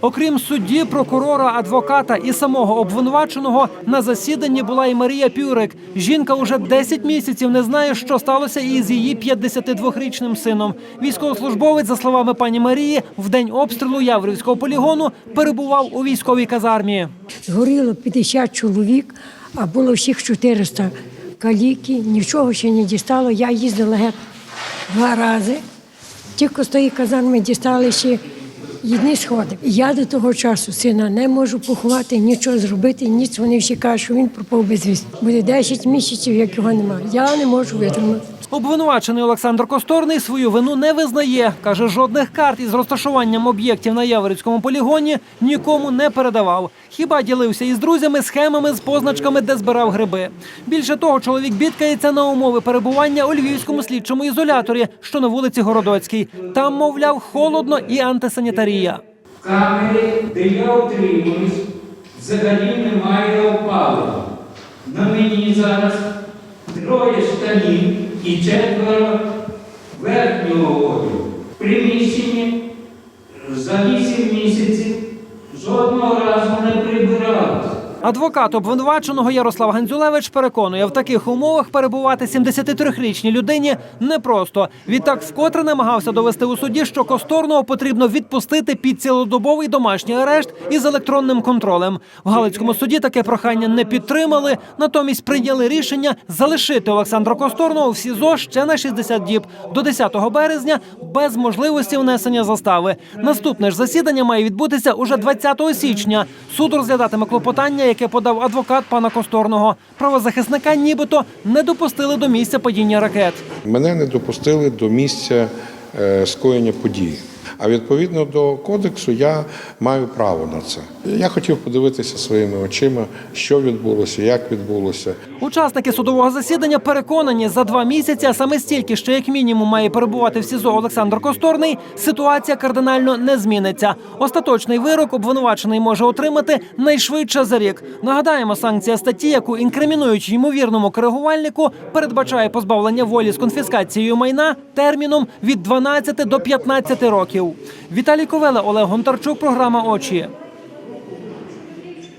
Окрім судді, прокурора, адвоката і самого обвинуваченого, на засіданні була і Марія Пюрик. Жінка уже 10 місяців не знає, що сталося із її 52-річним сином. Військовослужбовець, за словами пані Марії, в день обстрілу Яврівського полігону перебував у військовій казармі. Згоріло 50 чоловік, а було всіх 400 каліки, нічого ще не дістало. Я їздила геть два рази. Тільки з тої казарми дістали ще одні сходив. Я до того часу сина не можу поховати, нічого зробити, ніч. Вони всі кажуть, що він пропав безвісти. Буде 10 місяців, як його немає. Я не можу витримати. Обвинувачений Олександр Косторний свою вину не визнає. Каже, жодних карт із розташуванням об'єктів на Яворівському полігоні нікому не передавав. Хіба ділився із друзями схемами з позначками, де збирав гриби. Більше того, чоловік бідкається на умови перебування у львівському слідчому ізоляторі, що на вулиці Городоцькій. Там, мовляв, холодно і антисанітарія. В камері, де я утримуюсь, взагалі немає опалення. На мені зараз троє штанів і четверо верхнього одягу. В приміщенні за вісім місяців жодного разу не прибиралися. Адвокат обвинуваченого Ярослав Гандзюлевич переконує, в таких умовах перебувати 73-річній людині непросто. Відтак вкотре намагався довести у суді, що Косторного потрібно відпустити під цілодобовий домашній арешт із електронним контролем. В Галицькому суді таке прохання не підтримали, натомість прийняли рішення залишити Олександра Косторного в СІЗО ще на 60 діб до 10 березня без можливості внесення застави. Наступне ж засідання має відбутися уже 20 січня. Суд розглядатиме клопотання, яке подав адвокат пана Косторного. Правозахисника нібито не допустили до місця падіння ракет. Мене не допустили до місця е, скоєння події. А відповідно до кодексу я маю право на це. Я хотів подивитися своїми очима, що відбулося, як відбулося. Учасники судового засідання переконані, за два місяці, а саме стільки, що як мінімум має перебувати в СІЗО Олександр Косторний, ситуація кардинально не зміниться. Остаточний вирок обвинувачений може отримати найшвидше за рік. Нагадаємо, санкція статті, яку інкримінують ймовірному коригувальнику, передбачає позбавлення волі з конфіскацією майна терміном від 12 до 15 років. Віталій Ковеле, Олег Гонтарчук, програма Очі.